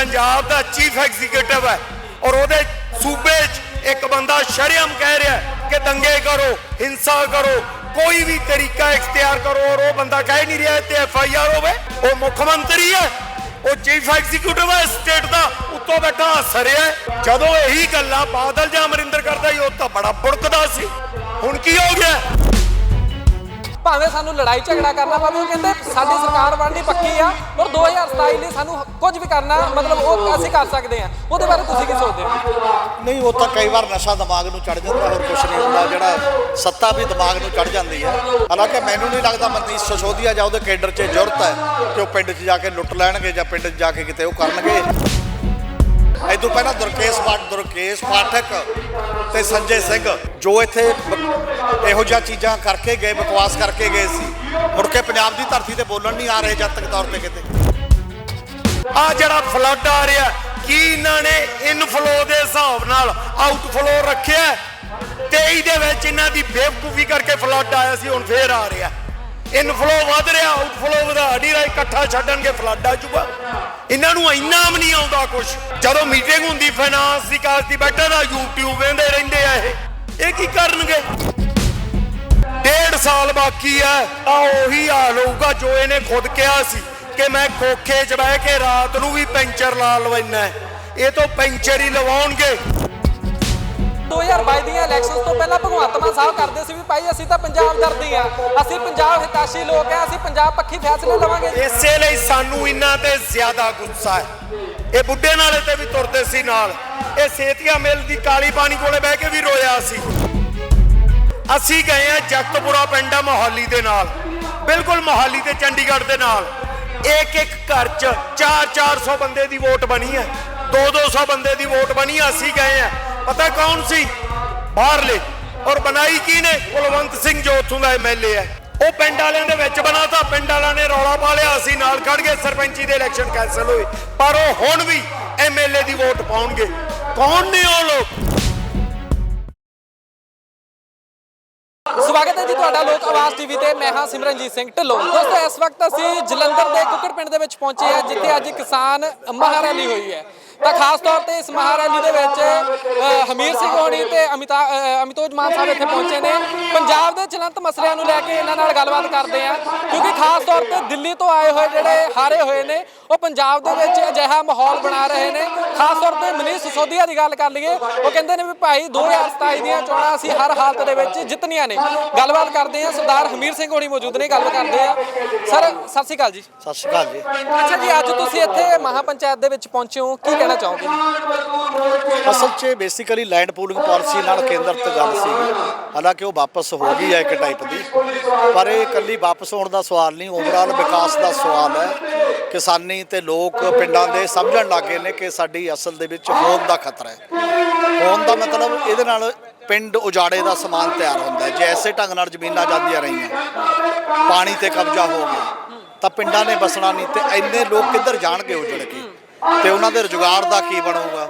ਪੰਜਾਬ ਦਾ chief executive ਹੈ ਔਰ ਉਹਦੇ ਸੂਬੇ 'ਚ ਇੱਕ ਬੰਦਾ ਸ਼ਰਮ ਕਹਿ ਰਿਹਾ ਕਿ ਦੰਗੇ ਕਰੋ, ਹਿੰਸਾ ਕਰੋ, ਕੋਈ ਵੀ ਤਰੀਕਾ ਇਖਤਿਆਰ ਕਰੋ ਔਰ ਉਹ ਬੰਦਾ ਕਹਿ ਨਹੀਂ ਰਿਹਾ ਤੇ ਐਫ ਆਈ ਆਰ ਹੋਵੇ, ਉਹ ਮੁੱਖ ਮੰਤਰੀ ਹੈ, ਉਹ ਚੀਫ ਐਗਜ਼ੀਕਿਊਟਿਵ ਹੈ ਸਟੇਟ ਦਾ, ਉੱਤੋਂ ਬੈਠਾ ਹੱਸ ਰਿਹਾ ਜਦੋਂ ਇਹੀ ਗੱਲਾਂ ਬਾਦਲ ਜਾਂ ਅਮਰਿੰਦਰ ਕਰਦਾ ਸੀ, ਉਹ ਤਾਂ ਬੜਾ ਬੁੜਕਦਾ ਸੀ। ਹੁਣ ਕੀ ਹੋ ਗਿਆ? ਭਾਵੇਂ ਸਾਨੂੰ ਲੜਾਈ ਝਗੜਾ ਕਰਨਾ ਪਵੇ, ਉਹ ਕਹਿੰਦੇ ਸਾਡੀ ਸਰਕਾਰ ਬਣਨੀ ਪੱਕੀ ਆ ਔਰ 2027 ਲਈ ਸਾਨੂੰ ਕੁਝ ਵੀ ਕਰਨਾ, ਮਤਲਬ ਉਹ ਅਸੀਂ ਕਰ ਸਕਦੇ ਆ। ਉਹਦੇ ਬਾਰੇ ਤੁਸੀਂ ਕੀ ਸੋਚਦੇ ਹੋ? ਨਹੀਂ, ਉਹ ਤਾਂ ਕਈ ਵਾਰ ਨਸ਼ਾ ਦਿਮਾਗ ਨੂੰ ਚੜ ਜਾਂਦਾ, ਹੋਰ ਕੁਝ ਨਹੀਂ ਹੁੰਦਾ, ਜਿਹੜਾ ਸੱਤਾ ਵੀ ਦਿਮਾਗ ਨੂੰ ਚੜ ਜਾਂਦੀ ਹੈ। ਹਾਲਾਂਕਿ ਮੈਨੂੰ ਨਹੀਂ ਲੱਗਦਾ ਮਨਦੀਪ ਸਸ਼ੋਦੀਆ ਜਾਂ ਉਹਦੇ ਕੇਡਰ 'ਚ ਜ਼ਰੂਰਤ ਹੈ ਕਿ ਉਹ ਪਿੰਡ 'ਚ ਜਾ ਕੇ ਲੁੱਟ ਲੈਣਗੇ ਜਾਂ ਪਿੰਡ 'ਚ ਜਾ ਕੇ ਕਿਤੇ ਉਹ ਕਰਨਗੇ। ਇਹ ਤੋਂ ਪਹਿਲਾਂ ਦੁਰਕੇਸ਼ ਪਾਠ ਦੁਰਕੇਸ਼ ਪਾਠਕ ਤੇ ਸੰਜੇ ਸਿੰਘ ਜੋ ਇੱਥੇ ਇਹੋ ਜਿਹੀਆਂ ਚੀਜ਼ਾਂ ਕਰਕੇ ਗਏ, ਬਕਵਾਸ ਕਰਕੇ ਗਏ ਸੀ। ਮੁੜ ਕੇ ਪੰਜਾਬ ਦੀ ਧਰਤੀ ਤੇ ਬੋਲਣ ਨਹੀਂ ਆ ਰਹੇ ਜਦ ਤੱਕ ਤੌਰ ਤੇ ਕਿਤੇ। ਆ ਜਿਹੜਾ ਫਲੱਡ ਆ ਰਿਹਾ, ਕੀ ਇਹਨਾਂ ਨੇ ਇਨਫਲੋ ਦੇ ਹਿਸਾਬ ਨਾਲ ਆਊਟਫਲੋ ਰੱਖਿਆ? ਹੈ? 23 ਦੇ ਵਿੱਚ ਇਹਨਾਂ ਦੀ ਬੇਵਕੂਫੀ ਕਰਕੇ ਫਲੱਡ ਆਇਆ ਸੀ, ਹੁਣ ਫੇਰ ਆ ਰਿਹਾ। ਇਨਫਲੋ ਵਧ ਰਿਹਾ ਆਊਟਫਲੋ ਵਧਾ ਨਹੀਂ ਰਿਹਾ ਇਕੱਠਾ ਛੱਡਣਗੇ, ਫਲੱਡ ਆ ਜੂਗਾ ਇਹਨਾਂ ਨੂੰ ਇੰਨਾ ਵੀ ਨਹੀਂ ਆਉਂਦਾ ਕੁਝ ਜਦੋਂ ਮੀਟਿੰਗ ਹੁੰਦੀ ਫਾਈਨਾਂਸ ਦੀ ਕਾਸ ਦੀ ਬੈਠਾ ਦਾ, YouTube ਵੇਂਦੇ ਰਹਿੰਦੇ ਆ ਇਹ। ਇਹ ਕੀ ਕਰਨਗੇ? ਡੇਢ ਸਾਲ ਬਾਕੀ ਹੈ ਆ ਉਹੀ ਹਾਲ ਹੋਊਗਾ ਜੋ ਇਹਨੇ ਖੁਦ ਕਿਹਾ ਸੀ ਕਿ ਮੈਂ ਖੋਖੇ 'ਚ ਬਹਿ ਕੇ ਰਾਤ ਨੂੰ ਵੀ ਪੈਂਚਰ ਲਾ ਲਵੈਨਾ ਇਹ ਤੋਂ ਪੈਂਚਰ ਹੀ ਲਵਾਉਣਗੇ। 2022 ਦੀਆਂ ਇਲੈਕਸ਼ਨਸ ਤੋਂ ਪਹਿਲਾਂ ਭਗਵੰਤ ਮਾਨ ਸਾਹਿਬ ਕਰਦੇ ਸੀ ਵੀ ਭਾਈ ਅਸੀਂ ਤਾਂ ਪੰਜਾਬ ਦਰਦੀ ਆ, ਅਸੀਂ ਪੰਜਾਬ ਹਿਤਾਸ਼ੀ ਲੋਕ ਆ, ਅਸੀਂ ਪੰਜਾਬ ਪੱਖੀ ਫੈਸਲੇ ਲਵਾਂਗੇ। ਇਸੇ ਲਈ ਸਾਨੂੰ ਇਹਨਾਂ ਤੇ ਜ਼ਿਆਦਾ ਗੁੱਸਾ ਹੈ। ਇਹ ਬੁੱਢੇ ਨਾਲੇ ਤੇ ਵੀ ਤੁਰਦੇ ਸੀ ਨਾਲ। ਇਹ ਸੇਤੀਆ ਮਿਲ ਦੀ ਕਾਲੀ ਪਾਣੀ ਕੋਲੇ ਬਹਿ ਕੇ ਵੀ ਰੋਇਆ ਸੀ। ਅਸੀਂ ਗਏ ਆ ਜਗਤਪੁਰਾ ਪਿੰਡ ਆ ਮੋਹਾਲੀ ਦੇ ਨਾਲ। ਬਿਲਕੁਲ ਮੋਹਾਲੀ ਤੇ ਚੰਡੀਗੜ੍ਹ ਦੇ ਨਾਲ। ਇੱਕ ਇੱਕ ਘਰ 'ਚ 4-400 ਬੰਦੇ ਦੀ ਵੋਟ ਬਣੀ ਹੈ। 2-200 ਬੰਦੇ ਦੀ ਵੋਟ ਬਣੀ ਅਸੀਂ ਗਏ ਆ। ਪਤਾ ਕੌਣ ਸੀ? ਬਾਹਰਲੇ ਔਰ ਬਣਾਈ ਕੀ ਨੇ? ਕੁਲਵੰਤ ਸਿੰਘ ਜੋ ਉੱਥੋਂ ਦਾ ਐਮਐਲਏ ਹੈ। ਉਹ ਪਿੰਡ ਵਾਲਿਆਂ ਦੇ ਵਿੱਚ ਬਣਾਤਾ ਪਿੰਡ ਵਾਲਿਆਂ ਨੇ ਰੌਲਾ ਪਾ ਲਿਆ। ਅਸੀਂ ਨਾਲ ਖੜ ਗਏ। ਸਰਪੰਚੀ ਦੇ ਇਲੈਕਸ਼ਨ ਕੈਨਸਲ ਹੋਏ। ਪਰ ਉਹ ਹੁਣ ਵੀ ਐਮਐਲਏ ਦੀ ਵੋਟ ਪਾਉਣਗੇ। ਕੌਣ ਨੇ ਉਹ ਲੋਕ? ਜੀ ਤੁਹਾਡਾ ਲੋਕ ਆਵਾਜ਼ ਟੀਵੀ ਤੇ ਮੈਂ ਹਾਂ ਸਿਮਰਨਜੀਤ ਸਿੰਘ ਢਿੱਲੋਂ। ਦੋਸਤੋ, ਇਸ ਵਕਤ ਅਸੀਂ ਜਲੰਧਰ ਦੇ ਕੁੱਕੜ ਪਿੰਡ ਦੇ ਵਿੱਚ ਪਹੁੰਚੇ ਹਾਂ, ਜਿੱਥੇ ਅੱਜ ਕਿਸਾਨ ਮਹਾਰੈਲੀ ਹੋਈ ਹੈ। ਤਾਂ ਖਾਸ ਤੌਰ ਤੇ ਇਸ ਮਹਾਰੈਲੀ ਦੇ ਵਿੱਚ ਹਮੀਰ ਸਿੰਘ ਹੋਣੀ ਤੇ ਅਮਿਤਾ ਅਮਿਤੋਜ ਮਾਨ ਸਾਹਿਬ ਇੱਥੇ ਪਹੁੰਚੇ ਨੇ। ਪੰਜਾਬ ਦੇ ਚਲੰਤ ਮਸਲਿਆਂ ਨੂੰ ਲੈ ਕੇ ਇਹਨਾਂ ਨਾਲ ਗੱਲਬਾਤ ਕਰਦੇ ਆ ਕਿਉਂਕਿ ਖਾਸ ਤੌਰ ਤੇ ਦਿੱਲੀ ਤੋਂ ਆਏ ਹੋਏ ਜਿਹੜੇ ਹਾਰੇ ਹੋਏ ਨੇ ਉਹ ਪੰਜਾਬ ਦੇ ਵਿੱਚ ਅਜਿਹਾ ਮਾਹੌਲ ਬਣਾ ਰਹੇ ਨੇ। ਖਾਸ ਤੌਰ ਤੇ ਮਨੀਸ਼ ਸਿਸੋਦੀਆ ਦੀ ਗੱਲ ਕਰ ਲਈਏ ਉਹ ਕਹਿੰਦੇ ਨੇ ਵੀ ਭਾਈ 2027 ਦੀਆਂ ਚੋਣਾਂ ਅਸੀਂ ਹਰ ਹਾਲਤ ਦੇ ਵਿੱਚ ਜਿੱਤਣੀਆਂ ਨੇ। ਗੱਲਬਾਤ ਕਰਦੇ ਆ ਸਰਦਾਰ ਹਮੀਰ ਸਿੰਘ ਹੋਣੀ ਮੌਜੂਦ ਨੇ ਗੱਲ ਕਰਦੇ ਆ ਸਰ ਸਤਿ ਸ਼੍ਰੀ ਅਕਾਲ ਜੀ। ਸਤਿ ਸ਼੍ਰੀ ਅਕਾਲ ਜੀ। ਅੱਛਾ ਜੀ ਅੱਜ ਤੁਸੀਂ ਇੱਥੇ ਮਹਾ ਪੰਚਾਇਤ ਦੇ ਵਿੱਚ ਪਹੁੰਚੇ ਹੋ ਕੀ ਕਹਿਣਾ ਚਾਹੋਗੇ? ਅਸਲ 'ਚ ਬੇਸਿਕਲੀ ਲੈਂਡ ਪੂਲਿੰਗ ਪਾਲਿਸੀ ਨਾਲ ਕੇਂਦਰਿਤ ਗੱਲ ਸੀ। ਹਾਲਾਂਕਿ ਉਹ ਵਾਪਸ ਹੋ ਗਈ ਹੈ ਇੱਕ ਟਾਈਪ ਦੀ ਪਰ ਇਹ ਇਕੱਲੀ ਵਾਪਸ ਹੋਣ ਦਾ ਸਵਾਲ ਨਹੀਂ ਓਵਰਆਲ ਵਿਕਾਸ ਦਾ ਸਵਾਲ ਹੈ। ਕਿਸਾਨੀ ਤੇ ਲੋਕ ਪਿੰਡਾਂ ਦੇ ਸਮਝਣ ਲੱਗੇ ਨੇ ਕਿ ਸਾਡੀ ਅਸਲ ਦੇ ਵਿੱਚ ਹੋਂਦ ਦਾ ਖਤਰਾ ਹੈ। ਹੋਂਦ ਦਾ ਮਤਲਬ ਇਹਦੇ ਨਾਲ ਪਿੰਡ ਉਜਾੜੇ ਦਾ ਸਮਾਨ ਤਿਆਰ ਹੁੰਦਾ ਹੈ। ਜੇ ਐਸੇ ਢੰਗ ਨਾਲ ਜ਼ਮੀਨਾਂ ਜਾਂਦੀਆਂ ਰਹੀਆਂ, ਪਾਣੀ ਤੇ ਕਬਜ਼ਾ ਹੋ ਗਿਆ, ਤਾਂ ਪਿੰਡਾਂ ਨੇ ਬਸਣਾ ਨਹੀਂ ਤੇ ਇੰਨੇ ਲੋਕ ਕਿੱਧਰ ਜਾਣਗੇ ਉਜੜ ਕੇ? ਤੇ ਉਹਨਾਂ ਦੇ ਰੁਜ਼ਗਾਰ ਦਾ ਕੀ ਬਣੂਗਾ?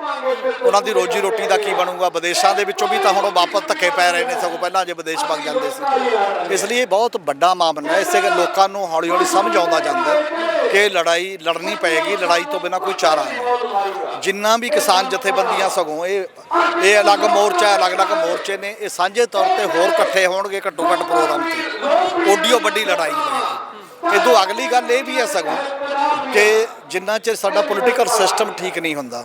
ਉਹਨਾਂ ਦੀ ਰੋਜੀ ਰੋਟੀ ਦਾ ਕੀ ਬਣੂਗਾ? ਵਿਦੇਸ਼ਾਂ ਦੇ ਵਿੱਚੋਂ ਵੀ ਤਾਂ ਹੁਣ ਉਹ ਵਾਪਸ ਧੱਕੇ ਪੈ ਰਹੇ ਨੇ, ਸਗੋਂ ਪਹਿਲਾਂ ਜੇ ਵਿਦੇਸ਼ ਵਗ ਜਾਂਦੇ ਸੀ। ਇਸ ਲਈ ਇਹ ਬਹੁਤ ਵੱਡਾ ਮਾਮਲਾ ਹੈ। ਇਸੇ ਕਰਕੇ ਲੋਕਾਂ ਨੂੰ ਹੌਲੀ ਹੌਲੀ ਸਮਝ ਆਉਂਦਾ ਜਾਂਦਾ ਕਿ ਲੜਾਈ ਲੜਨੀ ਪਏਗੀ, ਲੜਾਈ ਤੋਂ ਬਿਨਾ ਕੋਈ ਚਾਰਾ ਨਹੀਂ। ਜਿੰਨਾ ਵੀ ਕਿਸਾਨ ਜਥੇਬੰਦੀਆਂ ਸਗੋਂ ਇਹ ਇਹ ਅਲੱਗ ਮੋਰਚਾ, ਅਲੱਗ-ਅਲੱਗ ਮੋਰਚੇ ਨੇ, ਇਹ ਸਾਂਝੇ ਤੌਰ ਤੇ ਹੋਰ ਇਕੱਠੇ ਹੋਣਗੇ ਘੱਟੋ ਘੱਟ ਪ੍ਰੋਗਰਾਮ ਤੇ। ਓਡੀਓ ਵੱਡੀ ਲੜਾਈ ਹੋਏਗੀ। ਇਦੋਂ ਅਗਲੀ ਗੱਲ ਇਹ ਵੀ ਹੈ ਸਗੋਂ ਕਿ ਜਿੰਨਾ ਚਿਰ ਸਾਡਾ ਪੋਲੀਟੀਕਲ ਸਿਸਟਮ ਠੀਕ ਨਹੀਂ ਹੁੰਦਾ,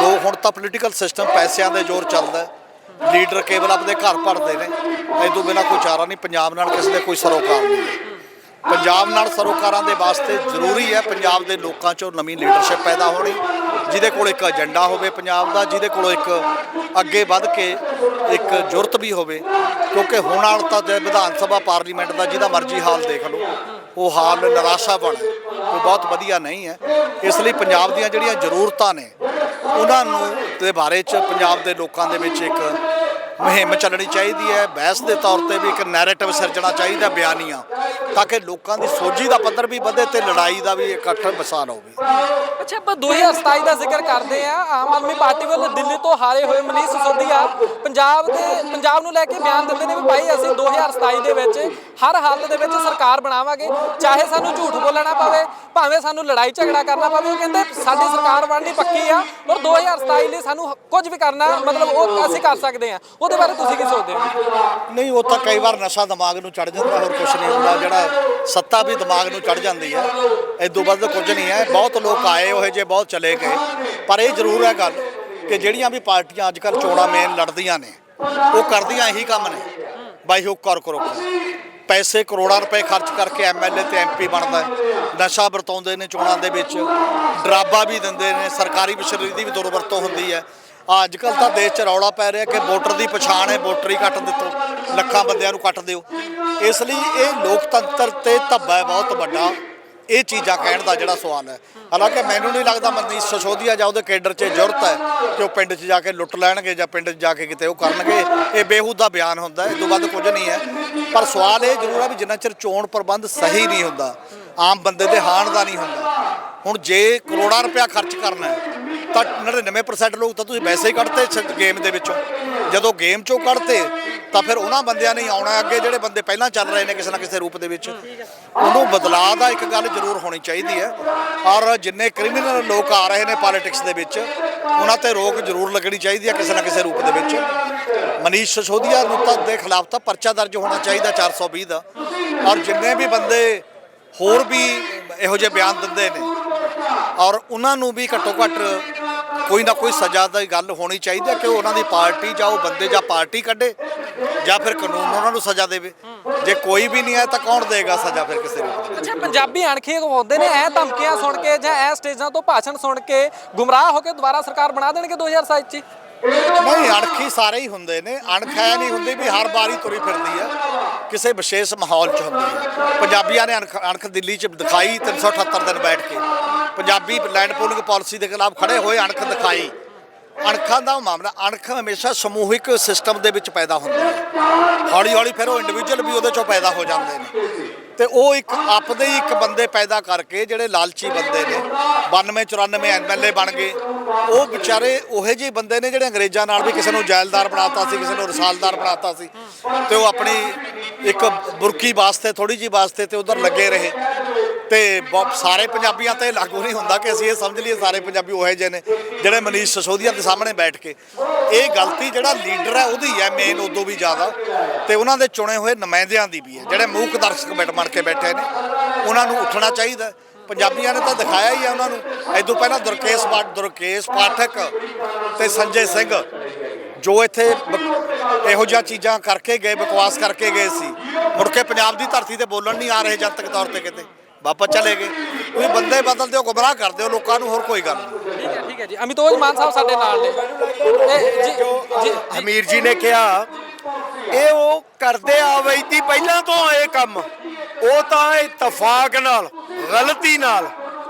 ਲੋਕ ਹੁਣ ਤਾਂ ਪੋਲੀਟੀਕਲ ਸਿਸਟਮ ਪੈਸਿਆਂ ਦੇ ਜ਼ੋਰ ਚੱਲਦਾ ਲੀਡਰ ਕੇਵਲ ਆਪਣੇ ਘਰ ਭਰਦੇ ਨੇ ਇਦੋਂ ਬਿਨਾ ਕੋਈ ਚਾਰਾ ਨਹੀਂ, ਪੰਜਾਬ ਨਾਲ ਕਿਸੇ ਦੇ ਕੋਈ ਸਰੋਕਾਰ ਨਹੀਂ ਹੈ। ਪੰਜਾਬ ਨਾਲ ਸਰੋਕਾਰਾਂ ਦੇ ਵਾਸਤੇ ਜ਼ਰੂਰੀ ਹੈ ਪੰਜਾਬ ਦੇ ਲੋਕਾਂ 'ਚੋਂ ਨਵੀਂ ਲੀਡਰਸ਼ਿਪ ਪੈਦਾ ਹੋਣੀ, ਜਿਹਦੇ ਕੋਲ ਇੱਕ ਏਜੰਡਾ ਹੋਵੇ ਪੰਜਾਬ ਦਾ, ਜਿਹਦੇ ਕੋਲ ਇੱਕ ਅੱਗੇ ਵੱਧ ਕੇ ਇੱਕ ਜੁਰਤ ਵੀ ਹੋਵੇ, ਕਿਉਂਕਿ ਹੁਣ ਵਾਲ ਤਾਂ ਵਿਧਾਨ ਸਭਾ, ਪਾਰਲੀਮੈਂਟ ਦਾ ਜਿਹਦਾ ਮਰਜ਼ੀ ਹਾਲ ਦੇਖ ਲਓ, ਉਹ ਹਾਲ ਨਿਰਾਸ਼ਾਪਣ ਹੈ ਕੋਈ ਬਹੁਤ ਵਧੀਆ ਨਹੀਂ ਹੈ। ਇਸ ਲਈ ਪੰਜਾਬ ਦੀਆਂ ਜਿਹੜੀਆਂ ਜ਼ਰੂਰਤਾਂ ਨੇ, ਉਹਨਾਂ ਨੂੰ ਦੇ ਬਾਰੇ ਚ ਪੰਜਾਬ ਦੇ ਲੋਕਾਂ ਦੇ ਵਿੱਚ ਇੱਕ ਮੁਹਿੰਮ ਚੱਲਣੀ ਚਾਹੀਦੀ ਹੈ। ਬਹਿਸ ਦੇ ਤੌਰ ਤੇ ਵੀ ਇੱਕ ਨੈਰੇਟਿਵ ਸਿਰਜਣਾ ਚਾਹੀਦਾ ਬਿਆਨੀਆਂ, ਤਾਂ ਕਿ ਲੋਕਾਂ ਦੀ ਸੋਝੀ ਦਾ ਪੱਧਰ ਵੀ ਵਧੇ ਤੇ ਲੜਾਈ ਦਾ ਵੀ ਇਕੱਠ ਬਸਾਨ ਹੋਵੇ। ਅੱਛਾ, ਆਪਾਂ 2027 ਦਾ ਜ਼ਿਕਰ ਕਰਦੇ ਆ ਆਮ ਆਦਮੀ ਪਾਰਟੀ ਵੱਲੋਂ ਦਿੱਲੀ ਤੋਂ ਹਾਰੇ ਹੋਏ ਮਨੀਸ਼ ਸਿਸੋਦੀਆ, ਪੰਜਾਬ ਦੇ, ਪੰਜਾਬ ਨੂੰ ਲੈ ਕੇ ਬਿਆਨ ਦਿੰਦੇ ਨੇ ਵੀ ਭਾਈ ਅਸੀਂ 2027 ਦੇ ਵਿੱਚ ਹਰ ਹਾਲਤ ਦੇ ਵਿੱਚ ਸਰਕਾਰ ਬਣਾਵਾਂਗੇ। ਚਾਹੇ ਸਾਨੂੰ ਝੂਠ ਬੋਲਣਾ ਪਵੇ, ਭਾਵੇਂ ਸਾਨੂੰ ਲੜਾਈ ਝਗੜਾ ਕਰਨਾ ਪਵੇ, ਉਹ ਕਹਿੰਦੇ ਸਾਡੀ ਸਰਕਾਰ ਬਣਨੀ ਪੱਕੀ ਆ। ਔਰ 2027 ਲਈ ਸਾਨੂੰ ਕੁਝ ਵੀ ਕਰਨਾ, ਮਤਲਬ ਉਹ ਅਸੀਂ ਕਰ ਸਕਦੇ ਆ ਉਹਦੇ ਬਾਰੇ ਤੁਸੀਂ ਕੀ ਸੋਚਦੇ ਹੋ? ਨਹੀਂ, ਉਹ ਤਾਂ ਕਈ ਵਾਰ ਨਸ਼ਾ ਦਿਮਾਗ ਨੂੰ ਚੜ ਜਾਂਦਾ, ਹੋਰ ਕੁਝ ਨਹੀਂ ਹੁੰਦਾ, ਜਿਹੜਾ ਸੱਤਾ ਵੀ ਦਿਮਾਗ ਨੂੰ ਚੜ ਜਾਂਦੀ ਹੈ। ਇਦੋਂ ਵੱਧ ਕੁਝ ਨਹੀਂ ਹੈ। ਬਹੁਤ ਲੋਕ ਆਏ ਹੋਏ ਜੇ, ਬਹੁਤ ਚਲੇ ਗਏ। ਪਰ ਇਹ ਜ਼ਰੂਰ ਹੈ ਗੱਲ ਕਿ ਜਿਹੜੀਆਂ ਵੀ ਪਾਰਟੀਆਂ ਅੱਜ ਕੱਲ੍ਹ ਚੋਣਾਂ ਮੇਨ ਲੜਦੀਆਂ ਨੇ, ਉਹ ਕਰਦੀਆਂ ਇਹੀ ਕੰਮ ਨੇ। ਬਾਈ ਹੁੱਕ ਕਰ ਕਰੋ ਪੈਸੇ ਕਰੋੜਾਂ ਰੁਪਏ ਖਰਚ ਕਰਕੇ ਐਮਐਲਏ ਤੇ ਐਮਪੀ ਬਣਦਾ ਹੈ। ਨਸ਼ਾ ਵਰਤਾਉਂਦੇ ਨੇ ਚੋਣਾਂ ਦੇ ਵਿੱਚ। ਡਰਾਬਾ ਵੀ ਦਿੰਦੇ ਨੇ। ਸਰਕਾਰੀ ਮਸ਼ੀਨਰੀ ਦੀ ਵੀ ਦੁਰਵਰਤੋਂ ਹੁੰਦੀ ਹੈ। ਅੱਜ ਕੱਲ ਤਾਂ ਦੇਸ਼ 'ਚ ਰੌਲਾ ਪੈ ਰਿਹਾ ਕਿ ਵੋਟਰ ਦੀ ਪਛਾਣ ਹੈ, ਵੋਟਰ ਹੀ ਕੱਟ ਦਿੱਤੋ, ਲੱਖਾਂ ਬੰਦਿਆਂ ਨੂੰ ਕੱਟ ਦਿਓ। ਇਸ ਲਈ ਇਹ ਲੋਕਤੰਤਰ ਤੇ ਧੱਬਾ ਹੈ, ਬਹੁਤ ਵੱਡਾ। ਇਹ ਚੀਜ਼ਾਂ ਕਹਿਣ ਦਾ ਜਿਹੜਾ ਸਵਾਲ ਹੈ। ਹਾਲਾਂਕਿ ਮੈਨੂੰ ਨਹੀਂ ਲੱਗਦਾ ਮਨਦੀਪ ਸਸ਼ੋਦੀਆ ਜਾਂ ਉਹਦੇ ਕੇਡਰ 'ਚ ਜ਼ਰੂਰਤ ਹੈ ਕਿ ਉਹ ਪਿੰਡ 'ਚ ਜਾ ਕੇ ਲੁੱਟ ਲੈਣਗੇ ਜਾਂ ਪਿੰਡ 'ਚ ਜਾ ਕੇ ਕਿਤੇ ਉਹ ਕਰਨਗੇ। ਇਹ ਬੇਹੂਦਾ ਬਿਆਨ ਹੁੰਦਾ ਹੈ, ਇਹ ਤੋਂ ਵੱਧ ਕੁਝ ਨਹੀਂ ਹੈ। ਪਰ ਸਵਾਲ ਇਹ ਜ਼ਰੂਰ ਹੈ ਵੀ ਜਿੰਨਾ ਚਿਰ ਚੋਣ ਪ੍ਰਬੰਧ ਸਹੀ ਨਹੀਂ ਹੁੰਦਾ, ਆਮ ਬੰਦੇ ਦੇ ਹਾਣ ਦਾ ਨਹੀਂ ਹੁੰਦਾ। ਹੁਣ ਜੇ ਕਰੋੜਾਂ ਰੁਪਇਆ ਖਰਚ ਕਰਨਾ ਹੈ ਤਾਂ 99% ਲੋਕ ਤਾਂ ਤੁਸੀਂ ਵੈਸੇ ਹੀ ਕੱਢਤੇ ਗੇਮ ਦੇ ਵਿੱਚੋਂ। ਜਦੋਂ ਗੇਮ ਚੋਂ ਕੱਢਤੇ, ਤਾਂ ਫਿਰ ਉਹਨਾਂ ਬੰਦਿਆਂ ਨੇ ਆਉਣਾ ਅੱਗੇ ਜਿਹੜੇ ਬੰਦੇ ਪਹਿਲਾਂ ਚੱਲ ਰਹੇ ਨੇ ਕਿਸੇ ਨਾ ਕਿਸੇ ਰੂਪ ਦੇ ਵਿੱਚ। ਉਹਨੂੰ ਬਦਲਾਅ ਦਾ ਇੱਕ ਗੱਲ ਜ਼ਰੂਰ ਹੋਣੀ ਚਾਹੀਦੀ ਹੈ। ਔਰ ਜਿੰਨੇ ਕ੍ਰਿਮੀਨਲ ਲੋਕ ਆ ਰਹੇ ਨੇ ਪੋਲਿਟਿਕਸ ਦੇ ਵਿੱਚ, ਉਹਨਾਂ ਤੇ ਰੋਕ ਜ਼ਰੂਰ ਲੱਗਣੀ ਚਾਹੀਦੀ ਹੈ ਕਿਸੇ ਨਾ ਕਿਸੇ ਰੂਪ ਦੇ ਵਿੱਚ। ਮਨੀਸ਼ ਸਿਸੋਦੀਆ ਨੂੰ ਤਾਂ ਦੇ ਖਿਲਾਫ ਤਾਂ ਪਰਚਾ ਦਰਜ ਹੋਣਾ ਚਾਹੀਦਾ 420 ਦਾ। ਔਰ ਜਿੰਨੇ ਵੀ ਬੰਦੇ ਹੋਰ ਵੀ ਇਹੋ ਜਿਹੇ ਬਿਆਨ ਦਿੰਦੇ ਨੇ, ਔਰ ਉਹਨਾਂ ਨੂੰ ਵੀ ਘੱਟੋ ਘੱਟ ਕੋਈ ਨਾ ਕੋਈ ਸਜ਼ਾ ਦੀ ਗੱਲ ਹੋਣੀ ਚਾਹੀਦੀ ਹੈ ਕਿ ਉਹਨਾਂ ਦੀ ਪਾਰਟੀ ਜਾਂ ਉਹ ਬੰਦੇ ਜਾਂ ਪਾਰਟੀ ਕੱਢੇ ਜਾਂ ਫਿਰ ਕਾਨੂੰਨ ਉਹਨਾਂ ਨੂੰ ਸਜ਼ਾ ਦੇਵੇ। ਜੇ ਕੋਈ ਵੀ ਨਹੀਂ ਹੈ ਤਾਂ ਕੌਣ ਦੇਗਾ ਸਜ਼ਾ ਫਿਰ ਕਿਸੇ ਨੂੰ? ਅੱਛਾ, ਪੰਜਾਬੀ ਅਣਖੀ ਅਗਵਾਉਂਦੇ ਨੇ, ਇਹ ਧਮਕੀਆਂ ਸੁਣ ਕੇ ਜਾਂ ਇਹ ਸਟੇਜਾਂ ਤੋਂ ਭਾਸ਼ਣ ਸੁਣ ਕੇ ਗੁੰਮਰਾਹ ਹੋ ਕੇ ਦੁਬਾਰਾ ਸਰਕਾਰ ਬਣਾ ਦੇਣਗੇ 2027 ਚ ਨਹੀਂ, ਅਣਖੀ ਸਾਰੇ ਹੀ ਹੁੰਦੇ ਨੇ। ਅਣਖ ਐ ਨਹੀਂ ਹੁੰਦੀ ਵੀ ਹਰ ਵਾਰੀ ਤੁਰੀ ਫਿਰਦੀ ਹੈ ਕਿਸੇ ਵਿਸ਼ੇਸ਼ ਮਾਹੌਲ 'ਚ ਹੁੰਦੀ ਹੈ ਪੰਜਾਬੀਆਂ ਨੇ ਅਣਖ ਅਣਖ ਦਿੱਲੀ 'ਚ ਦਿਖਾਈ 378 ਦਿਨ ਬੈਠ ਕੇ। ਪੰਜਾਬੀ ਲੈਂਡ ਪੂਲਿੰਗ ਪਾਲਿਸੀ ਦੇ ਖਿਲਾਫ ਖੜੇ ਹੋਏ ਅਣਖ ਦਿਖਾਈ। ਅਣਖਾਂ ਦਾ ਮਾਮਲਾ, ਅਣਖ ਹਮੇਸ਼ਾ ਸਮੂਹਿਕ ਸਿਸਟਮ ਦੇ ਵਿੱਚ ਪੈਦਾ ਹੁੰਦੀ ਹੈ। ਹੌਲੀ ਹੌਲੀ ਫਿਰ ਉਹ ਇੰਡੀਵਿਜੂਅਲ ਵੀ ਉਹਦੇ ਚੋਂ ਪੈਦਾ ਹੋ ਜਾਂਦੇ ਨੇ। ਤੇ ਉਹ ਇੱਕ ਆਪਦੇ ਹੀ ਇੱਕ ਬੰਦੇ ਪੈਦਾ ਕਰਕੇ ਜਿਹੜੇ ਲਾਲਚੀ ਬੰਦੇ ਨੇ 92 94 ਐਮਐਲਏ ਬਣ ਗਏ। ਉਹ ਵਿਚਾਰੇ ਉਹੇ ਜਿਹੇ ਬੰਦੇ ਨੇ ਜਿਹੜੇ ਅੰਗਰੇਜ਼ਾਂ ਨਾਲ ਵੀ ਕਿਸੇ ਨੂੰ ਜੈਲਦਾਰ ਬਣਾਤਾ ਸੀ, ਕਿਸੇ ਨੂੰ ਰਸਾਲਦਾਰ ਬਣਾਤਾ ਸੀ ਤੇ ਉਹ ਆਪਣੀ ਇੱਕ ਬੁਰਕੀ ਵਾਸਤੇ ਥੋੜੀ ਜੀ ਵਾਸਤੇ ਤੇ ਉਧਰ ਲੱਗੇ ਰਹੇ। ਤੇ ਬਹੁਤ ਸਾਰੇ ਪੰਜਾਬੀਆਂ ਤੇ ਲਾਗੂ ਨਹੀਂ ਹੁੰਦਾ ਕਿ ਅਸੀਂ ਇਹ ਸਮਝ ਲਈਏ, ਸਾਰੇ ਪੰਜਾਬੀ ਉਹੇ ਜਿਹੇ ਨੇ ਜਿਹੜੇ ਮਨੀਸ਼ ਸਸੋਦੀਆ ਦੇ ਸਾਹਮਣੇ ਬੈਠ ਕੇ। ਇਹ ਗਲਤੀ ਜਿਹੜਾ ਲੀਡਰ ਹੈ, ਉਹਦੀ ਹੈ ਮੇਨ ਉਦੋਂ ਵੀ ਜ਼ਿਆਦਾ। ਤੇ ਉਹਨਾਂ ਦੇ ਚੁਣੇ ਹੋਏ ਨੁਮਾਇੰਦਿਆਂ ਦੀ ਵੀ ਹੈ। ਜਿਹੜੇ ਮੂਕ ਦਰਸ਼ਕ ਬੈਠ ਬਣ ਕੇ ਬੈਠੇ ਨੇ, ਉਹਨਾਂ ਨੂੰ ਉੱਠਣਾ ਚਾਹੀਦਾ। ਪੰਜਾਬੀਆਂ ਨੇ ਤਾਂ ਦਿਖਾਇਆ ਹੀ ਹੈ ਉਹਨਾਂ ਨੂੰ। ਐਦੋਂ ਪਹਿਲਾਂ ਦੁਰਕੇਸ਼ ਪਾਠ ਦੁਰਕੇਸ਼ ਪਾਠਕ ਤੇ ਸੰਜੇ ਸਿੰਘ, ਜੋ ਇੱਥੇ ਇਹੋ ਜਿਹੀਆਂ ਚੀਜ਼ਾਂ ਕਰਕੇ ਗਏ, ਬਕਵਾਸ ਕਰਕੇ ਗਏ ਸੀ। ਮੁੜ ਕੇ ਪੰਜਾਬ ਦੀ ਧਰਤੀ ਤੇ ਬੋਲਣ ਨਹੀਂ ਆ ਰਹੇ ਜਨਤਕ ਤੌਰ ਤੇ ਕਿਤੇ। ਵਾਪਸ ਚਲੇ ਗਏ। ਤੁਸੀਂ ਬੰਦੇ ਬਦਲਦੇ ਹੋ ਗੁੰਮਰਾਹ ਕਰਦੇ ਹੋ ਲੋਕਾਂ ਨੂੰ ਹੋਰ ਕੋਈ ਗੱਲ ਨਹੀਂ। ਠੀਕ ਹੈ ਠੀਕ ਹੈ ਜੀ। ਅਮਿਤੋਜ ਮਾਨ ਸਾਹਿਬ ਸਾਡੇ ਨਾਲ ਨੇ। ਇਹ ਜੀ ਜੀ ਹਮੀਰ ਜੀ ਨੇ ਕਿਹਾ ਇਹ ਉਹ ਕਰਦੇ ਆ ਵੈਦੀ ਪਹਿਲਾਂ ਤੋਂ ਇਹ ਕੰਮ। ਉਹ ਤਾਂ ਇਤਫਾਕ ਨਾਲ ਗਲਤੀ ਨਾਲ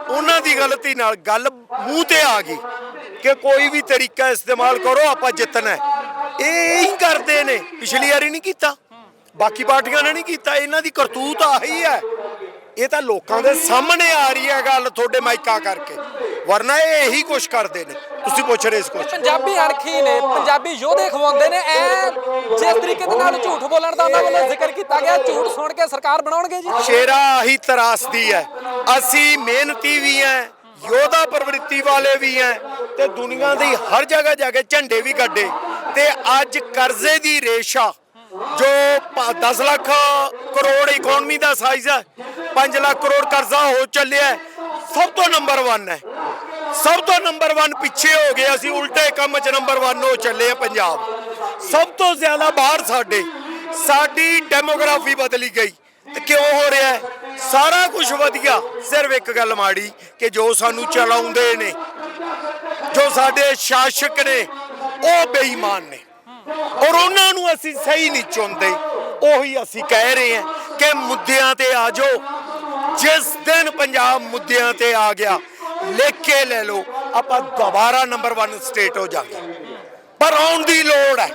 ਉਹਨਾਂ ਦੀ ਗਲਤੀ ਨਾਲ ਗੱਲ ਮੂੰਹ ਤੇ ਆ ਗਈ ਕਿ ਕੋਈ ਵੀ ਤਰੀਕਾ ਇਸਤੇਮਾਲ ਕਰੋ ਆਪਾਂ ਜਿੱਤਣਾ ਹੈ। ਇਹ ਹੀ ਕਰਦੇ ਨੇ। ਪਿਛਲੀ ਵਾਰੀ ਨਹੀਂ ਕੀਤਾ। ਬਾਕੀ ਪਾਰਟੀਆਂ ਨੇ ਨਹੀਂ ਕੀਤਾ। ਇਹਨਾਂ ਦੀ ਕਰਤੂਤ ਆਹੀ ਹੈ। ਇਹ ਤਾਂ ਲੋਕਾਂ ਦੇ ਸਾਹਮਣੇ ਆ ਰਹੀ ਹੈ ਗੱਲ ਤੁਹਾਡੇ ਮਾਈਕਾਂ ਕਰਕੇ। ਵਰਨਾ ਇਹ ਇਹੀ ਕੁਛ ਕਰਦੇ ਨੇ। ਤੁਸੀਂ ਪੁੱਛ ਰਹੇ ਇਸ ਕੁਛ। ਪੰਜਾਬੀ ਅਣਖੀ ਨੇ ਪੰਜਾਬੀ ਯੋਧੇ ਖਵਾਉਂਦੇ ਨੇ। ਐ ਜਿਸ ਤਰੀਕੇ ਦੇ ਨਾਲ ਝੂਠ ਬੋਲਣ ਦਾ ਉਹਨਾਂ ਵੱਲੋਂ ਜ਼ਿਕਰ ਕੀਤਾ ਗਿਆ ਝੂਠ ਸੁਣ ਕੇ ਸਰਕਾਰ ਬਣਾਉਣਗੇ ਜੀ? ਸ਼ੇਰਾ ਹੀ ਤਰਾਸਦੀ ਹੈ। ਅਸੀਂ ਮਿਹਨਤੀ ਵੀ ਹੈ ਯੋਧਾ ਪ੍ਰਵਿਰਤੀ ਵਾਲੇ ਵੀ ਹੈ ਤੇ ਦੁਨੀਆ ਦੀ ਹਰ ਜਗ੍ਹਾ ਜਾ ਕੇ ਝੰਡੇ ਵੀ ਕੱਢੇ ਤੇ ਅੱਜ ਕਰਜ਼ੇ ਦੀ ਰੇਸ਼ਾ ਜੋ 10 ਲੱਖ ਕਰੋੜ ਇਕਨੋਮੀ ਦਾ ਸਾਈਜ਼ ਹੈ 5 ਲੱਖ ਕਰੋੜ ਕਰਜ਼ਾ ਹੋ ਚੱਲਿਆ ਸਭ ਤੋਂ ਨੰਬਰ 1 ਹੈ। ਸਭ ਤੋਂ ਨੰਬਰ 1 ਪਿੱਛੇ ਹੋ ਗਏ, ਅਸੀਂ ਉਲਟੇ ਕੰਮ 'ਚ ਨੰਬਰ 1 ਹੋ ਚੱਲੇ ਆ ਪੰਜਾਬ। ਸਭ ਤੋਂ ਜ਼ਿਆਦਾ ਬਾਹਰ ਸਾਡੇ, ਸਾਡੀ ਡੈਮੋਗ੍ਰਾਫੀ ਬਦਲੀ ਗਈ। ਤੇ ਕਿਉਂ ਹੋ ਰਿਹਾ ਹੈ? ਸਾਰਾ ਕੁਝ ਵਧੀਆ ਸਿਰਫ ਇੱਕ ਗੱਲ ਮਾੜੀ, ਕਿ ਜੋ ਸਾਨੂੰ ਚਲਾਉਂਦੇ ਨੇ, ਜੋ ਸਾਡੇ ਸ਼ਾਸਕ ਨੇ, ਉਹ ਬੇਈਮਾਨ ਨੇ। ਔਰ ਉਹਨਾਂ ਨੂੰ ਅਸੀਂ ਸਹੀ ਨਹੀਂ ਚੁਣਦੇ। ਉਹੀ ਅਸੀਂ ਕਹਿ ਰਹੇ ਹਾਂ ਕਿ ਮੁੱਦਿਆਂ ਤੇ ਆ ਜਾਓ। ਜਿਸ ਦਿਨ ਪੰਜਾਬ ਮੁੱਦਿਆਂ ਤੇ ਆ ਗਿਆ, ਲਿਖ ਕੇ ਲੈ ਲਓ, ਆਪਾਂ ਦੁਬਾਰਾ ਨੰਬਰ 1 ਸਟੇਟ ਹੋ ਜਾਗੇ ਪਰ ਆਉਣ ਦੀ ਲੋੜ ਹੈ।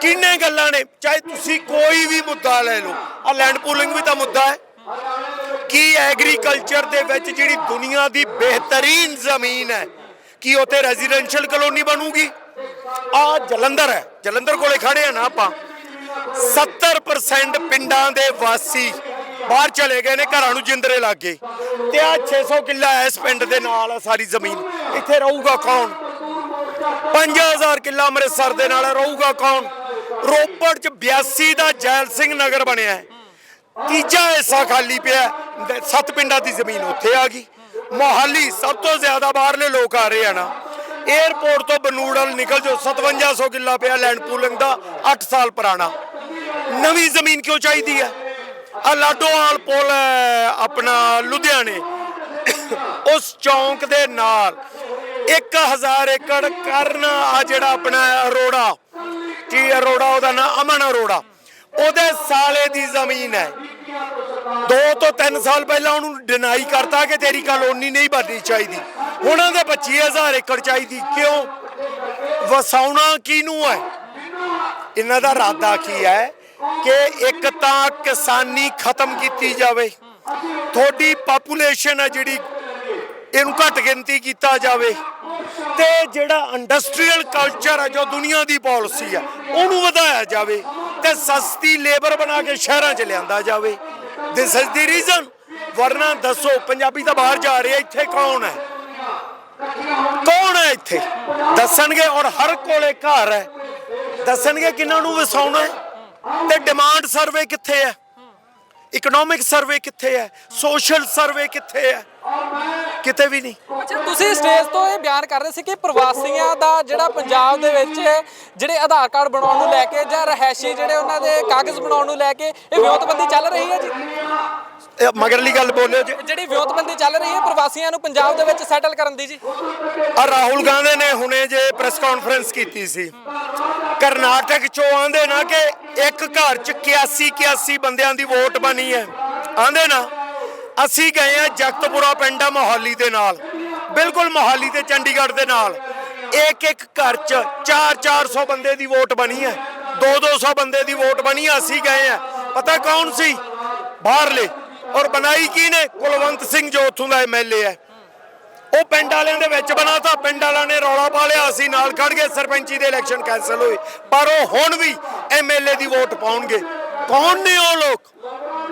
ਕਿੰਨੇ ਗੱਲਾਂ ਨੇ, ਚਾਹੇ ਤੁਸੀਂ ਕੋਈ ਵੀ ਮੁੱਦਾ ਲੈ ਲਓ। ਆ ਲੈਂਡ ਪੂਲਿੰਗ ਵੀ ਤਾਂ ਮੁੱਦਾ ਹੈ। ਕੀ ਐਗਰੀਕਲਚਰ ਦੇ ਵਿੱਚ ਜਿਹੜੀ ਦੁਨੀਆ ਦੀ ਬਿਹਤਰੀਨ ਜ਼ਮੀਨ ਹੈ, ਕੀ ਉੱਥੇ ਰੈਜ਼ੀਡੈਂਸ਼ੀਅਲ ਕਲੋਨੀ ਬਣੂਗੀ? ਆ ਜਲੰਧਰ ਹੈ। ਜਲੰਧਰ ਕੋਲੇ ਖੜੇ ਆ ਨਾ ਆਪਾਂ। 70% ਪਿੰਡਾਂ ਦੇ ਵਾਸੀ ਬਾਹਰ ਚਲੇ ਗਏ ਨੇ, ਘਰਾਂ ਨੂੰ ਜਿੰਦਰੇ ਲੱਗ ਗਏ। ਤੇ ਆ 600 ਕਿੱਲਾ ਇਸ ਪਿੰਡ ਦੇ ਨਾਲ ਆ ਸਾਰੀ ਜ਼ਮੀਨ। ਇੱਥੇ ਰਹੂਗਾ ਕੌਣ? 5000 ਕਿੱਲਾ ਅੰਮ੍ਰਿਤਸਰ ਦੇ ਨਾਲ ਰਹੂਗਾ ਕੌਣ? ਰੋਪੜ ਚ 82 ਦਾ ਜੈਲ ਸਿੰਘ ਨਗਰ ਬਣਿਆ ਤੀਜਾ ਹਿੱਸਾ ਖਾਲੀ ਪਿਆ ਸੱਤ ਪਿੰਡਾਂ ਦੀ ਜ਼ਮੀਨ ਉੱਥੇ ਆ ਗਈ। ਮੋਹਾਲੀ ਸਭ ਤੋਂ ਜ਼ਿਆਦਾ ਬਾਹਰਲੇ ਲੋਕ ਆ ਰਹੇ ਆ ਨਾ। 에ਅਰਪੋਰਟ ਤੋਂ ਬਨੂੜਲ ਨਿਕਲ ਜੋ 5700 ਕਿੱਲਾ ਪਿਆ ਲੈਂਡ ਪੂਲਿੰਗ ਦਾ 8 ਸਾਲ ਪੁਰਾਣਾ। ਨਵੀਂ ਜ਼ਮੀਨ ਕਿਉਂ ਚਾਹੀਦੀ ਹੈ? ਆ ਲਾਡੋਵਾਲ ਪੁਲ ਹੈ ਆਪਣਾ ਲੁਧਿਆਣੇ। ਉਸ ਚੌਂਕ ਦੇ ਨਾਲ 1000 ਏਕੜ ਕਰਨ ਆ ਜਿਹੜਾ ਆਪਣਾ ਅਰੋੜਾ। ਕੀ ਅਰੋੜਾ? ਉਹਦਾ ਨਾਮ ਅਮਨ ਅਰੋੜਾ। ਉਹਦੇ ਸਾਲੇ ਦੀ ਜ਼ਮੀਨ ਹੈ। ਦੋ ਤੋਂ ਤਿੰਨ ਸਾਲ ਪਹਿਲਾਂ ਉਹਨੂੰ ਡਿਨਾਈ ਕਰਤਾ ਕਿ ਤੇਰੀ ਕਲੋਨੀ ਨਹੀਂ ਬਣਨੀ ਚਾਹੀਦੀ। ਹੁਣ ਉਹਦੇ 25000 ਏਕੜ ਚਾਹੀਦੀ। ਕਿਉਂ? ਵਸਾਉਣਾ ਕਿਹਨੂੰ ਹੈ? ਇਹਨਾਂ ਦਾ ਇਰਾਦਾ ਕੀ ਹੈ ਕਿ ਇੱਕ ਤਾਂ ਕਿਸਾਨੀ ਖਤਮ ਕੀਤੀ ਜਾਵੇ। ਤੁਹਾਡੀ ਪਾਪੂਲੇਸ਼ਨ ਹੈ ਜਿਹੜੀ, ਇਹਨੂੰ ਘੱਟ ਗਿਣਤੀ ਕੀਤਾ ਜਾਵੇ। ਤੇ ਜਿਹੜਾ ਇੰਡਸਟਰੀਅਲ ਕਲਚਰ ਹੈ, ਜੋ ਦੁਨੀਆ ਦੀ ਪਾਲਿਸੀ ਹੈ, ਉਹਨੂੰ ਵਧਾਇਆ ਜਾਵੇ। ਤੇ ਸਸਤੀ ਲੇਬਰ ਬਣਾ ਕੇ ਸ਼ਹਿਰਾਂ 'ਚ ਲਿਆਂਦਾ ਜਾਵੇ। ਦਿਸ ਇਜ਼ ਦੀ ਰੀਜ਼ਨ ਵਰਨਾ ਦੱਸੋ, ਪੰਜਾਬੀ ਤਾਂ ਬਾਹਰ ਜਾ ਰਹੇ, ਇੱਥੇ ਕੌਣ ਹੈ? ਕੌਣ ਹੈ ਇੱਥੇ? ਦੱਸਣਗੇ, ਔਰ ਹਰ ਕੋਲੇ ਘਰ ਹੈ। ਦੱਸਣਗੇ ਕਿਹਨਾਂ ਨੂੰ ਵਸਾਉਣਾ ਹੈ? ਤੇ ਡਿਮਾਂਡ ਸਰਵੇ ਕਿੱਥੇ ਹੈ? ਇਕਨੋਮਿਕ ਸਰਵੇ ਕਿੱਥੇ ਹੈ? ਸੋਸ਼ਲ ਸਰਵੇ ਕਿੱਥੇ ਹੈ? ਕਿਤੇ ਵੀ ਨਹੀਂ। ਤੁਸੀਂ ਸਟੇਜ ਤੋਂ ਇਹ ਬਿਆਨ ਕਰ ਰਹੇ ਸੀ ਕਿ ਪ੍ਰਵਾਸੀਆਂ ਦਾ ਜਿਹੜਾ ਪੰਜਾਬ ਦੇ ਵਿੱਚ ਜਿਹੜੇ ਆਧਾਰ ਕਾਰਡ ਬਣਾਉਣ ਨੂੰ ਲੈ ਕੇ ਜਾਂ ਰਹਿਸ਼ੀ ਜਿਹੜੇ ਉਹਨਾਂ ਦੇ ਕਾਗਜ਼ ਬਣਾਉਣ ਨੂੰ ਲੈ ਕੇ ਇਹ ਵਿਉਂਤਬੰਦੀ ਚੱਲ ਰਹੀ ਹੈ ਜੀ? ਮਗਰਲੀ ਗੱਲ ਬੋਲਿਓ ਜੀ। ਜਿਹੜੀ ਵਿਉਂਤਬੰਦੀ ਚੱਲ ਰਹੀ ਹੈ ਪ੍ਰਵਾਸੀਆਂ ਨੂੰ ਪੰਜਾਬ ਦੇ ਵਿੱਚ ਸੈਟਲ ਕਰਨ ਦੀ ਜੀ। ਆ ਰਾਹੁਲ ਗਾਂਧੀ ਨੇ ਹੁਣੇ ਜੇ ਪ੍ਰੈਸ ਕਾਨਫਰੰਸ ਕੀਤੀ ਸੀ। ਕਰਨਾਟਕ ਚੋਂ ਆਂਦੇ ਨਾ ਕਿ ਇੱਕ ਘਰ ਚ 81 81 ਬੰਦਿਆਂ ਦੀ ਵੋਟ ਬਣੀ ਹੈ। ਆਂਦੇ ਨਾ। ਅਸੀਂ ਗਏ ਆ ਜਗਤਪੁਰਾ ਪਿੰਡ ਆ ਮੋਹਾਲੀ ਦੇ ਨਾਲ। ਬਿਲਕੁਲ ਮੋਹਾਲੀ ਤੇ ਚੰਡੀਗੜ੍ਹ ਦੇ ਨਾਲ। ਇੱਕ ਇੱਕ ਘਰ ਚ 4 400 ਬੰਦੇ ਦੀ ਵੋਟ ਬਣੀ ਹੈ। 2 200 ਬੰਦੇ ਦੀ ਵੋਟ ਬਣੀ ਹੈ, ਅਸੀਂ ਗਏ ਆ। ਪਤਾ ਕੌਣ ਸੀ? ਬਾਹਰਲੇ। ਔਰ ਬਣਾਈ ਕੀ ਨੇ? ਕੁਲਵੰਤ ਸਿੰਘ ਜੋ ਉੱਥੋਂ ਦਾ ਐਮਐਲਏ ਹੈ। ਉਹ ਪਿੰਡ ਵਾਲਿਆਂ ਦੇ ਵਿੱਚ ਬਣਾਤਾ ਪਿੰਡ ਵਾਲਿਆਂ ਨੇ ਰੌਲਾ ਪਾ ਲਿਆ, ਅਸੀਂ ਨਾਲ ਖੜ ਗਏ। ਸਰਪੰਚੀ ਦੇ ਇਲੈਕਸ਼ਨ ਕੈਨਸਲ ਹੋਏ। ਪਰ ਉਹ ਹੁਣ ਵੀ ਐਮਐਲਏ ਦੀ ਵੋਟ ਪਾਉਣਗੇ। ਕੌਣ ਨੇ ਉਹ ਲੋਕ?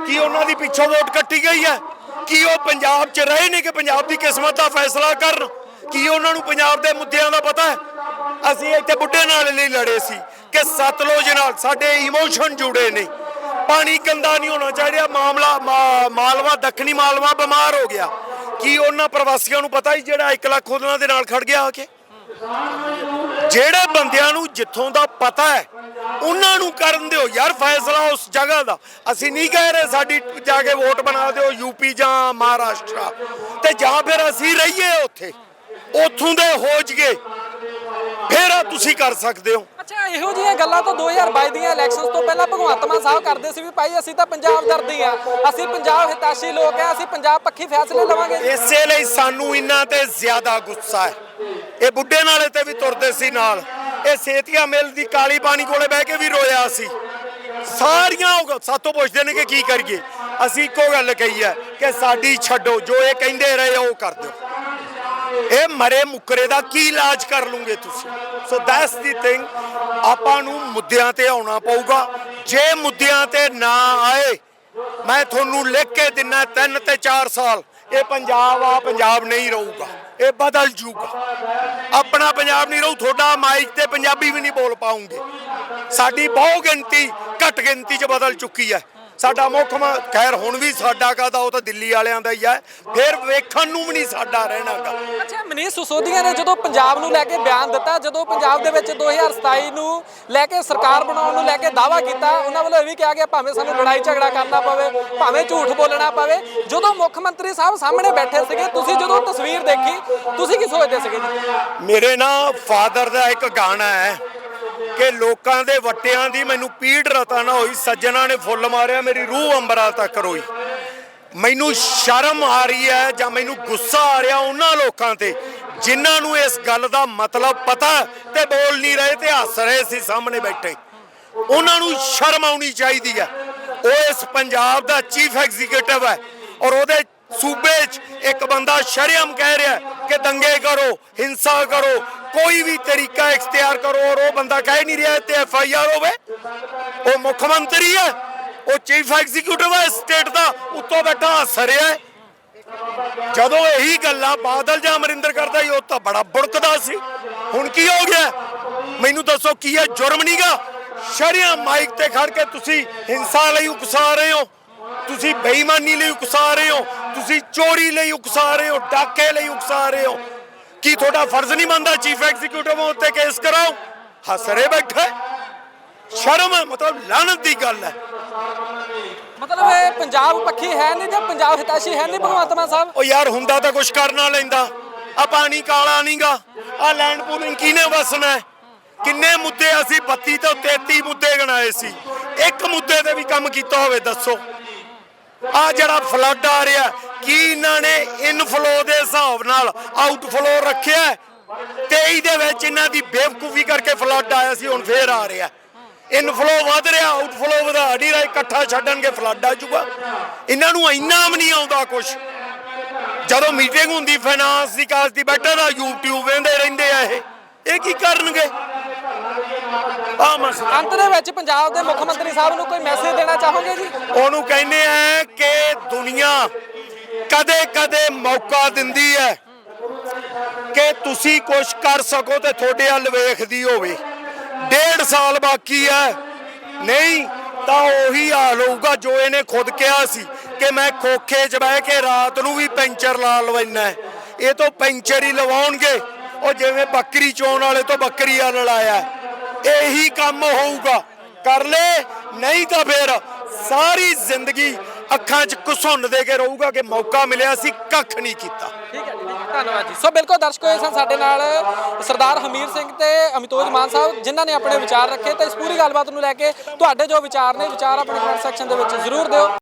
ਕੀ ਉਹਨਾਂ ਦੀ ਪਿੱਛੋਂ ਵੋਟ ਕੱਟੀ ਗਈ ਹੈ? ਕੀ ਉਹ ਪੰਜਾਬ 'ਚ ਰਹੇ ਨੇ ਕਿ ਪੰਜਾਬ ਦੀ ਕਿਸਮਤ ਦਾ ਫੈਸਲਾ ਕਰਨ? ਕੀ ਉਹਨਾਂ ਨੂੰ ਪੰਜਾਬ ਦੇ ਮੁੱਦਿਆਂ ਦਾ ਪਤਾ ਹੈ? ਅਸੀਂ ਇੱਥੇ ਬੁੱਢੇ ਨਾਲ ਲਈ ਲੜੇ ਸੀ ਕਿ ਸਤਲੁਜ ਨਾਲ ਸਾਡੇ ਇਮੋਸ਼ਨ ਜੁੜੇ ਨੇ। ਪਾਣੀ ਗੰਦਾ ਨਹੀਂ ਹੋਣਾ ਚਾਹੀਦਾ, ਮਾਮਲਾ ਮਾ- ਮਾਲਵਾ, ਦੱਖਣੀ ਮਾਲਵਾ ਬਿਮਾਰ ਹੋ ਗਿਆ। ਕੀ ਉਹਨਾਂ ਪ੍ਰਵਾਸੀਆਂ ਨੂੰ ਪਤਾ ਹੀ ਜਿਹੜਾ 1 ਲੱਖ ਉਹਨਾਂ ਦੇ ਨਾਲ ਖੜ ਗਿਆ ਆ ਕੇ? ਜਿਹੜੇ ਬੰਦਿਆਂ ਨੂੰ ਜਿੱਥੋਂ ਦਾ ਪਤਾ ਹੈ ਉਹਨਾਂ ਨੂੰ ਕਰਨ ਦਿਓ ਯਾਰ ਫੈਸਲਾ ਉਸ ਜਗ੍ਹਾ ਦਾ। ਅਸੀਂ ਨਹੀਂ ਕਹਿ ਰਹੇ ਸਾਡੀ ਜਾ ਕੇ ਵੋਟ ਬਣਾ ਦਿਓ ਯੂਪੀ ਜਾਂ ਮਹਾਰਾਸ਼ਟਰ। ਤੇ ਜਾਂ ਫਿਰ ਅਸੀਂ ਰਹੀਏ ਉੱਥੇ। ਉੱਥੋਂ ਦੇ ਹੋ ਜਗੇ ਫਿਰ ਤੁਸੀਂ ਕਰ ਸਕਦੇ ਹੋ। ਅੱਛਾ ਇਹੋ ਜਿਹੀਆਂ ਗੱਲਾਂ ਤਾਂ 2022 ਦੀਆਂ ਇਲੈਕਸ਼ਨਸ ਤੋਂ ਪਹਿਲਾਂ ਭਗਵੰਤ ਮਾਨ ਸਾਹਿਬ ਕਰਦੇ ਸੀ ਵੀ ਭਾਈ ਅਸੀਂ ਤਾਂ ਪੰਜਾਬ ਦਰਦੀ ਆ। ਅਸੀਂ ਪੰਜਾਬ ਹਿਤਾਸ਼ੀ ਲੋਕ ਆ ਅਸੀਂ ਪੰਜਾਬ ਪੱਖੀ ਫੈਸਲੇ ਲਵਾਂਗੇ। ਇਸੇ ਲਈ ਸਾਨੂੰ ਇਹਨਾਂ ਤੇ ਜ਼ਿਆਦਾ ਗੁੱਸਾ ਹੈ। ਇਹ ਬੁੱਢੇ ਨਾਲੇ ਤੇ ਵੀ ਤੁਰਦੇ ਸੀ ਨਾਲ। ਇਹ ਸੇਤੀਆ ਮਿਲ ਦੀ ਕਾਲੀ ਪਾਣੀ ਕੋਲੇ ਬਹਿ ਕੇ ਵੀ ਰੋਇਆ ਸੀ। ਸਾਰੀਆਂ ਉਹ ਸਾਤੋਂ ਪੁੱਛਦੇ ਨੇ ਕਿ ਕੀ ਕਰੀਏ? ਅਸੀਂ ਇੱਕੋ ਗੱਲ ਕਹੀ ਹੈ ਕਿ ਸਾਡੀ ਛੱਡੋ, ਜੋ ਇਹ ਕਹਿੰਦੇ ਰਹੇ ਉਹ ਕਰ ਦਿਓ। ਇਹ ਮਰੇ ਮੁਕਰੇ ਦਾ ਕੀ ਇਲਾਜ ਕਰ ਲੂਗੇ ਤੁਸੀਂ? ਸੋ ਦੈਟਸ ਦੀ ਥਿੰਗ ਆਪਾਂ ਨੂੰ ਮੁੱਦਿਆਂ ਤੇ ਆਉਣਾ ਪਊਗਾ। ਜੇ ਮੁੱਦਿਆਂ ਤੇ ਨਾ ਆਏ, ਮੈਂ ਤੁਹਾਨੂੰ ਲਿਖ ਕੇ ਦਿਨਾ ਤਿੰਨ ਤੇ 4 ਸਾਲ। ਇਹ ਪੰਜਾਬ ਆ, ਪੰਜਾਬ ਨਹੀਂ ਰਹੂਗਾ। ਇਹ ਬਦਲ ਜੂਗਾ। ਆਪਣਾ ਪੰਜਾਬ ਨਹੀਂ ਰਹੂ, ਤੁਹਾਡਾ ਮਾਈਕ ਤੇ ਪੰਜਾਬੀ ਵੀ ਨਹੀਂ ਬੋਲ ਪਾਉਂਗੇ। ਸਾਡੀ ਬਹੁ ਗਿਣਤੀ ਘੱਟ ਗਿਣਤੀ 'ਚ ਬਦਲ ਚੁੱਕੀ ਹੈ। ਸਾਡਾ ਮੁੱਖ ਖੈਰ ਹੁਣ ਵੀ ਸਾਡਾ ਕਾਦਾ ਉਹ ਤਾਂ ਦਿੱਲੀ ਵਾਲਿਆਂ ਦਾ ਹੀ ਹੈ ਫਿਰ ਵੇਖਣ ਨੂੰ ਵੀ ਨਹੀਂ ਸਾਡਾ ਰਹਿਣਾਗਾ ਅੱਛਾ ਮਨੀਸ਼ ਸਿਸੋਦੀਆ ਨੇ ਜਦੋਂ ਪੰਜਾਬ ਨੂੰ ਲੈ ਕੇ ਬਿਆਨ ਦਿੱਤਾ ਜਦੋਂ ਪੰਜਾਬ ਦੇ ਵਿੱਚ 2027 ਨੂੰ ਲੈ ਕੇ ਸਰਕਾਰ ਬਣਾਉਣ ਨੂੰ ਲੈ ਕੇ ਦਾਵਾ ਕੀਤਾ ਉਹਨਾਂ ਵੱਲੋਂ ਇਹ ਵੀ ਕਿਹਾ ਗਿਆ ਭਾਵੇਂ ਸਾਨੂੰ ਲੜਾਈ ਝਗੜਾ ਕਰਨਾ ਪਵੇ ਭਾਵੇਂ ਝੂਠ ਬੋਲਣਾ ਪਵੇ। ਜਦੋਂ ਮੁੱਖ ਮੰਤਰੀ ਸਾਹਿਬ ਸਾਹਮਣੇ ਬੈਠੇ ਸੀਗੇ ਤੁਸੀਂ ਜਦੋਂ ਤਸਵੀਰ ਦੇਖੀ ਤੁਸੀਂ ਕੀ ਸੋਚਦੇ ਸੀਗੇ ਜੀ? ਮੇਰੇ ਨਾ ਫਾਦਰ ਦਾ ਇੱਕ ਗਾਣਾ ਹੈ ਕਿ ਲੋਕਾਂ ਦੇ ਵੱਟਿਆਂ ਦੀ ਮੈਨੂੰ ਪੀੜ ਰਤਾ ਨਾ ਹੋਈ, ਸੱਜਣਾ ਨੇ ਫੁੱਲ ਮਾਰਿਆ, ਮੇਰੀ ਰੂਹ ਅੰਬਰਾਂ ਤੱਕ ਰੋਈ। ਮੈਨੂੰ ਸ਼ਰਮ ਆ ਰਹੀ ਹੈ ਜਾਂ ਮੈਨੂੰ ਗੁੱਸਾ ਆ ਰਿਹਾ ਉਹਨਾਂ ਲੋਕਾਂ ਤੇ, ਜਿਨ੍ਹਾਂ ਨੂੰ ਇਸ ਗੱਲ ਦਾ ਮਤਲਬ ਪਤਾ ਹੈ ਤੇ ਬੋਲ ਨਹੀਂ ਰਹੇ ਤੇ ਹੱਸ ਰਹੇ ਸੀ ਸਾਹਮਣੇ ਬੈਠੇ। ਉਹਨਾਂ ਨੂੰ ਸ਼ਰਮ ਆਉਣੀ ਚਾਹੀਦੀ ਹੈ। ਉਹ ਇਸ ਪੰਜਾਬ ਦਾ ਚੀਫ ਐਗਜ਼ੀਕਿਊਟਿਵ ਹੈ ਔਰ ਉਹਦੇ ਸੂਬੇ 'ਚ ਇੱਕ ਬੰਦਾ ਸ਼ਰਮ ਕਹਿ ਰਿਹਾ ਕਿ ਦੰਗੇ ਕਰੋ, ਹਿੰਸਾ ਕਰੋ, ਕੋਈ ਵੀ ਤਰੀਕਾ ਇਖਤਿਆਰ ਕਰੋ ਔਰ ਉਹ ਬੰਦਾ ਕਹਿ ਨਹੀਂ ਰਿਹਾ ਤੇ ਐਫ ਆਈ ਆਰ ਹੋਵੇ। ਉਹ ਮੁੱਖ ਮੰਤਰੀ ਹੈ, ਉਹ ਚੀਫ ਐਗਜ਼ੀਕਿਊਟਿਵ ਹੈ, ਸਟੇਟ ਦਾ ਉੱਤੋਂ ਬੈਠਾ ਹੱਸ ਰਿਹਾ ਜਦੋਂ ਇਹੀ ਗੱਲਾਂ ਬਾਦਲ ਜਾਂ ਅਮਰਿੰਦਰ ਕਰਦਾ ਸੀ, ਉਹ ਤਾਂ ਬੜਾ ਬੁੜਕਦਾ ਸੀ। ਹੁਣ ਕੀ ਹੋ ਗਿਆ? ਮੈਨੂੰ ਦੱਸੋ ਕੀ ਹੈ? ਜੁਰਮ ਨਹੀਂਗਾ ਸ਼ਰਿਆ ਮਾਈਕ ਤੇ ਖੜ ਕੇ ਤੁਸੀਂ ਹਿੰਸਾ ਲਈ ਉਕਸਾ ਰਹੇ ਹੋ। ਤੁਸੀਂ ਬੇਈਮਾਨੀ ਲਈ ਉਕਸਾ ਰਹੇ ਹੋ। ਤੁਸੀਂ ਚੋਰੀ ਲਈ ਉਕਸਾ ਰਹੇ ਹੋ ਡਾਕੇ ਲਈ ਉਕਸਾ ਰਹੇ ਹੋ। ਕੀ ਤੁਹਾਡਾ ਫਰਜ਼ ਨਹੀਂ ਬਣਦਾ ਚੀਫ ਐਗਜ਼ੀਕਿਊਟਿਵ ਉੱਤੇ ਕੇਸ ਕਰਾਓ? ਹਸਰੇ ਬੈਠੇ। ਸ਼ਰਮ ਮਤਲਬ ਲਾਨਤ ਦੀ ਗੱਲ ਹੈ। ਮਤਲਬ ਇਹ ਪੰਜਾਬ ਪੱਖੀ ਹੈ ਨਹੀਂ ਜਾਂ ਪੰਜਾਬ ਹਿਤੈਸ਼ੀ ਹੈ ਨਹੀਂ ਭਗਵੰਤ ਮਾਨ ਸਾਹਿਬ? ਉਹ ਯਾਰ ਹੁੰਦਾ ਤਾਂ ਕੁਛ ਕਰਨਾ ਲੈਂਦਾ। ਆ ਪਾਣੀ ਕਾਲਾ ਨਹੀਂਗਾ। ਆ ਲੈਂਡ ਪੂਲਿੰਗ ਕਿਹਨੇ ਵਸਣਾ? ਕਿੰਨੇ ਮੁੱਦੇ ਅਸੀਂ 32 ਤੋਂ 33 ਮੁੱਦੇ ਗਣਾਏ ਸੀ। ਇੱਕ ਮੁੱਦੇ ਤੇ ਵੀ ਕੰਮ ਕੀਤਾ ਹੋਵੇ ਦੱਸੋ। ਆ ਜਿਹੜਾ ਫਲੱਡ ਆ ਰਿਹਾ, ਕੀ ਇਹਨਾਂ ਨੇ ਇਨਫਲੋ ਦੇ ਹਿਸਾਬ ਨਾਲ ਆਊਟਫਲੋ ਰੱਖਿਆ? ਹੈ? 23 ਦੇ ਵਿੱਚ ਇਹਨਾਂ ਦੀ ਬੇਵਕੂਫੀ ਕਰਕੇ ਫਲੱਡ ਆਇਆ ਸੀ, ਹੁਣ ਫੇਰ ਆ ਰਿਹਾ। ਇਨਫਲੋ ਵਧ ਰਿਹਾ ਆਊਟਫਲੋ ਵਧਾ ਨਹੀਂ ਰਿਹਾ ਇਕੱਠਾ ਛੱਡਣਗੇ ਫਲੱਡ ਆ ਜੂਗਾ ਇਹਨਾਂ ਨੂੰ ਇੰਨਾ ਵੀ ਨਹੀਂ ਆਉਂਦਾ ਕੁਛ। ਜਦੋਂ ਮੀਟਿੰਗ ਹੁੰਦੀ ਫਾਈਨਾਂਸ ਦੀ ਕਾਸ ਦੀ ਬੈਠਾ ਦਾ YouTube ਵੇਂਦੇ ਰਹਿੰਦੇ ਆ ਇਹ। ਇਹ ਕੀ ਕਰਨਗੇ? ਆ ਮਸਲਾ ਅੰਤ ਦੇ ਵਿੱਚ ਪੰਜਾਬ ਦੇ ਮੁੱਖ ਮੰਤਰੀ ਸਾਹਿਬ ਨੂੰ ਕੋਈ ਮੈਸੇਜ ਦੇਣਾ ਚਾਹੋਗੇ ਜੀ ਉਹਨੂੰ ਕਹਿੰਦੇ ਆ ਕਿ ਦੁਨੀਆ ਕਦੇ ਕਦੇ ਮੌਕਾ ਦਿੰਦੀ ਹੈ ਕਿ ਤੁਸੀਂ ਕੁਝ ਕਰ ਸਕੋ ਤੇ ਤੁਹਾਡੇ ਵੱਲ ਵੇਖਦੀ ਹੋਵੇ ਡੇਢ ਸਾਲ ਬਾਕੀ ਹੈ ਨਹੀਂ ਤਾਂ ਉਹੀ ਹਾਲ ਹੋਊਗਾ ਜੋ ਇਹਨੇ ਖੁਦ ਕਿਹਾ ਸੀ ਕਿ ਮੈਂ ਖੋਖੇ 'ਚ ਬਹਿ ਕੇ ਰਾਤ ਨੂੰ ਵੀ ਪੈਂਚਰ ਲਾ ਲਵੈਣਾ। ਇਹ ਤੋਂ ਪੈਂਚਰ ਹੀ ਲਵਾਉਣਗੇ ਉਹ ਜਿਵੇਂ ਬੱਕਰੀ ਚੋਣ ਵਾਲੇ ਤੋਂ ਬੱਕਰੀ ਆ ਲੜਾਇਆ। ਇਹੀ ਕੰਮ ਹੋਊਗਾ। ਕਰ ਲੈ, ਨਹੀਂ ਤਾਂ ਫਿਰ ਸਾਰੀ ਜ਼ਿੰਦਗੀ ਅੱਖਾਂ 'ਚ ਘਸੁੰਨ ਦੇ ਕੇ ਰਹੂਗਾ ਕਿ ਮੌਕਾ ਮਿਲਿਆ ਸੀ ਕੱਖ ਨਹੀਂ ਕੀਤਾ। ਠੀਕ ਹੈ ਧੰਨਵਾਦ ਜੀ। ਸੋ ਬਿਲਕੁਲ ਦਰਸ਼ਕੋ ਇਹ ਸਨ ਸਾਡੇ ਨਾਲ ਸਰਦਾਰ ਹਮੀਰ ਸਿੰਘ ਤੇ ਅਮਿਤੋਜ ਮਾਨ ਸਾਹਿਬ, ਜਿਨ੍ਹਾਂ ਨੇ ਆਪਣੇ ਵਿਚਾਰ ਰੱਖੇ। ਤੇ ਇਸ ਪੂਰੀ ਗੱਲਬਾਤ ਨੂੰ ਲੈ ਕੇ ਤੁਹਾਡੇ ਜੋ ਵਿਚਾਰ ਨੇ, ਵਿਚਾਰ ਆਪਣੇ ਕਮੈਂਟ ਸੈਕਸ਼ਨ ਦੇ ਵਿੱਚ ਜ਼ਰੂਰ ਦਿਓ।